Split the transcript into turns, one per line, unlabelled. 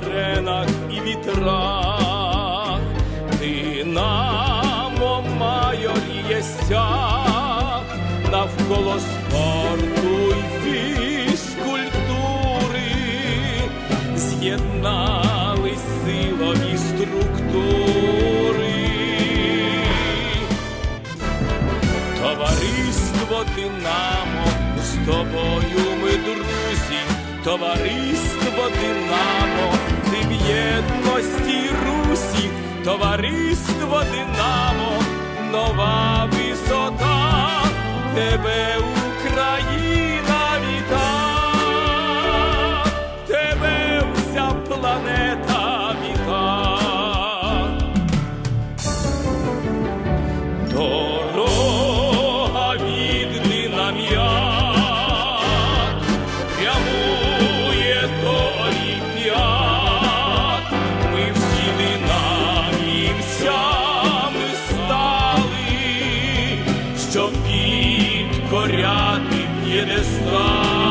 буренах і вітрах, динамо майор є навколо спорту й фізкультури, з'єднались силові структури. Товариство Динамо, з тобою ми друзі, товариство Динамо, товариство Динамо, нова висота, тебе щоб підкоряти п'єдестал.